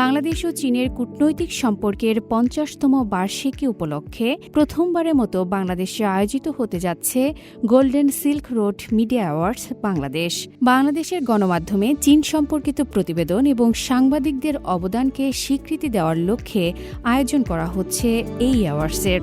বাংলাদেশ ও চীনের কূটনৈতিক সম্পর্কের পঞ্চাশতম বার্ষিকী উপলক্ষে প্রথমবারের মতো বাংলাদেশে আয়োজিত হতে যাচ্ছে golden silk road media awards Bangladesh. বাংলাদেশের গণমাধ্যমে চীন সম্পর্কিত প্রতিবেদন এবং সাংবাদিকদের অবদানকে স্বীকৃতি দেওয়ার লক্ষ্যে আয়োজন করা হচ্ছে এই অ্যাওয়ার্ডসের।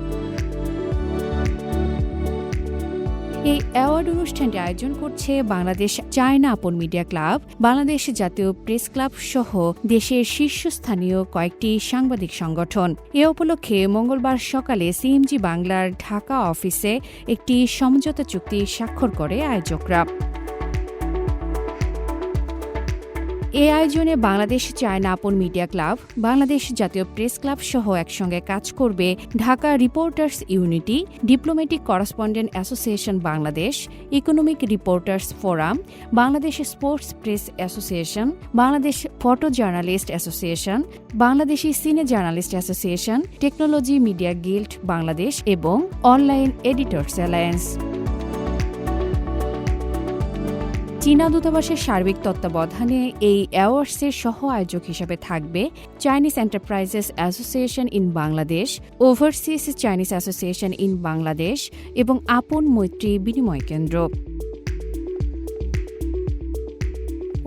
এই অ্যাওয়ার্ড অনুষ্ঠানটি আয়োজন করছে Bangladesh China Apon media club, Bangladesh জাতীয় প্রেস ক্লাব সহ দেশের শীর্ষস্থানীয় কয়েকটি সাংবাদিক সংগঠন। এ উপলক্ষে মঙ্গলবার সকালে সিএমজি বাংলার ঢাকা অফিসে একটি সমঝোতা চুক্তি স্বাক্ষর করে আয়োজকরা। এ আয়োজনে Bangladesh China Apon media club, Bangladesh জাতীয় প্রেস ক্লাব সহ একসঙ্গে কাজ করবে Dhaka reporters unity, diplomatic correspondent association Bangladesh, economic reporters forum, Bangladesh sports press association, Bangladesh photo journalist association, Bangladeshi cine journalist association, technology media guild Bangladesh এবং online editors alliance. চীনা দূতাবাসের সার্বিক তত্ত্বাবধানে এই অ্যাওয়ার্ডসের সহ আয়োজক হিসেবে থাকবে Chinese enterprises association in Bangladesh, overseas Chinese association in Bangladesh এবং আপন মৈত্রী বিনিময় কেন্দ্র।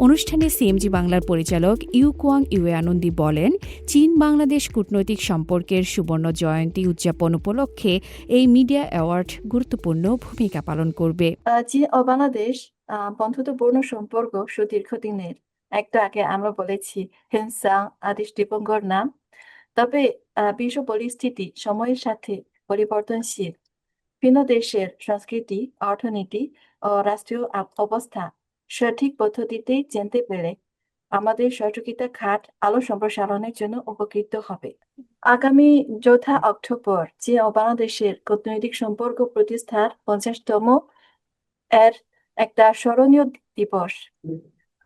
অনুষ্ঠানে সিএমজি বাংলার পরিচালক ইউ কুয়াং ইউএ আনন্দী বলেন, চীন বাংলাদেশ কূটনৈতিক সম্পর্কের সুবর্ণ জয়ন্তী উদযাপন উপলক্ষে এই মিডিয়া অ্যাওয়ার্ড গুরুত্বপূর্ণ ভূমিকা পালন করবে। চীন ও বাংলাদেশ বন্ধুত্বপূর্ণ সম্পর্ক সুদীর্ঘদিনের, একটু আগে আমরা বলেছি হিংসা দৃষ্টিভঙ্গির নাম। তবে বিশ্ব পরিস্থিতি, সময়ের সাথে পরিবর্তনশীল। ভিন্ন দেশের সংস্কৃতি, অর্থনীতি ও রাষ্ট্রীয় অবস্থা সঠিক পদ্ধতিতে জানতে পেরে আমাদের সহযোগিতা খাত আলো সম্প্রসারণের জন্য উপকৃত হবে। আগামী চৌঠা অক্টোবর যে বাংলাদেশের কূটনৈতিক সম্পর্ক প্রতিষ্ঠার পঞ্চাশতম এর একটা স্মরণীয় দিবস।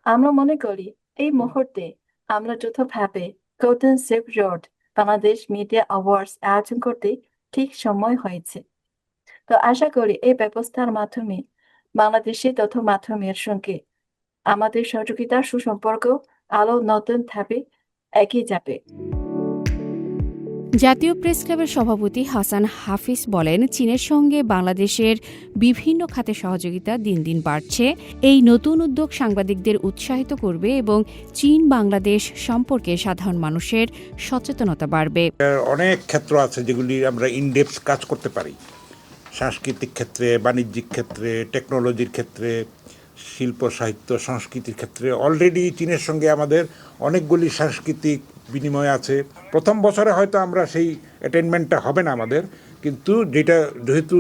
আমরা মনে করি এই মুহূর্তে আমরা যৌথভাবে golden silk road Bangladesh media awards আয়োজন করতে ঠিক সময় হয়েছে। তো আশা করি এই ব্যবস্থার মাধ্যমে বাংলাদেশি তথ্য মাধ্যমের সঙ্গে আমাদের সহযোগিতার সুসম্পর্ক আরও নতুন ধাপে এগিয়ে যাবে। জাতীয় প্রেস ক্লাবের সভাপতি হাসান হাফিজ বলেন চীনের সঙ্গে বাংলাদেশের বিভিন্ন খাতে সহযোগিতা দিন দিন বাড়ছে। এই নতুন উদ্যোগ সাংবাদিকদের উৎসাহিত করবে এবং চীন বাংলাদেশ সম্পর্কে সাধারণ মানুষের সচেতনতা বাড়বে। অনেক ক্ষেত্র আছে যেগুলি আমরা ইনডেপস কাজ করতে পারি। সাংস্কৃতিক ক্ষেত্রে, বাণিজ্যিক ক্ষেত্রে টেকনোলজির ক্ষেত্রে, শিল্প, সাহিত্য, সংস্কৃতির ক্ষেত্রে অলরেডি চীনের সঙ্গে আমাদের অনেকগুলি সাংস্কৃতিক বিনিময় আছে। প্রথম বছরে হয়তো আমরা সেই অ্যাটেনমেন্টটা হবে না আমাদের, কিন্তু যেটা যেহেতু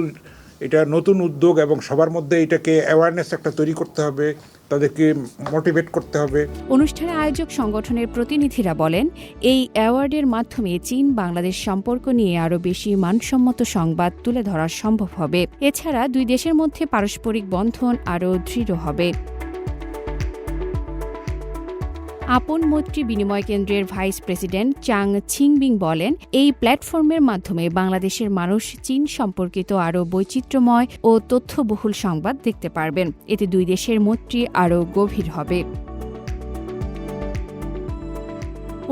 এটা নতুন উদ্যোগ এবং সবার মধ্যে এটাকে অ্যাওয়ারনেস একটা তৈরি করতে হবে, তাদেরকে মোটিভেট করতে হবে। অনুষ্ঠানে আয়োজক সংগঠনের প্রতিনিধিরা বলেন, এই অ্যাওয়ার্ডের মাধ্যমে চীন, বাংলাদেশ সম্পর্ক নিয়ে আরও বেশি মানসম্মত সংবাদ তুলে ধরা সম্ভব হবে। এছাড়া দুই দেশের মধ্যে পারস্পরিক বন্ধন আরও দৃঢ় হবে। আপন মৈত্রী বিনিময় কেন্দ্রের ভাইস প্রেসিডেন্ট চাং ছিংবিং বলেন, এই প্ল্যাটফর্মের মাধ্যমে বাংলাদেশের মানুষ চীন সম্পর্কিত আরও বৈচিত্র্যময় ও তথ্যবহুল সংবাদ দেখতে পারবেন। এতে দুই দেশের মৈত্রী আরও গভীর হবে।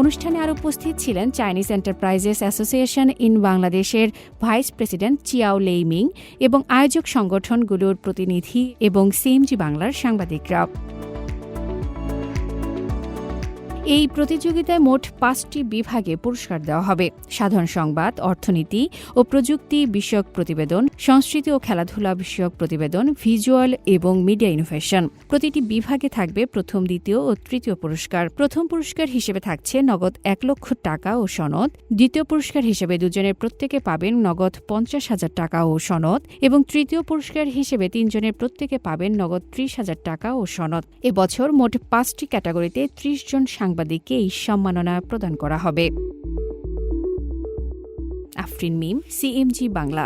অনুষ্ঠানে আরও উপস্থিত ছিলেন চাইনিজ এন্টারপ্রাইজেস অ্যাসোসিয়েশন ইন বাংলাদেশের ভাইস প্রেসিডেন্ট চিয়াও লেইমিং এবং আয়োজক সংগঠনগুলোর প্রতিনিধি এবং সিএমজি বাংলার সাংবাদিকরা। এই প্রতিযোগিতায় মোট পাঁচটি বিভাগে পুরস্কার দেওয়া হবে। সাধারণ সংবাদ, অর্থনীতি ও প্রযুক্তি বিষয়ক প্রতিবেদন, সংস্কৃতি ও খেলাধুলা বিষয়ক প্রতিবেদন, ভিজুয়াল এবং মিডিয়া ইনোভেশন। প্রতিটি বিভাগে থাকবে প্রথম, দ্বিতীয় ও তৃতীয় পুরস্কার। প্রথম পুরস্কার হিসেবে থাকছে নগদ এক লক্ষ টাকা ও সনদ। দ্বিতীয় পুরস্কার হিসেবে দুজনের প্রত্যেকে পাবেন নগদ পঞ্চাশ হাজার টাকা ও সনদ এবং তৃতীয় পুরস্কার হিসেবে তিনজনের প্রত্যেকে পাবেন নগদ ত্রিশ হাজার টাকা ও সনদ। এবছর মোট পাঁচটি ক্যাটাগরিতে ত্রিশ জন সাংবাদিককে এই সম্মাননা প্রদান করা হবে। আফরিন মিম সিএমজি বাংলা।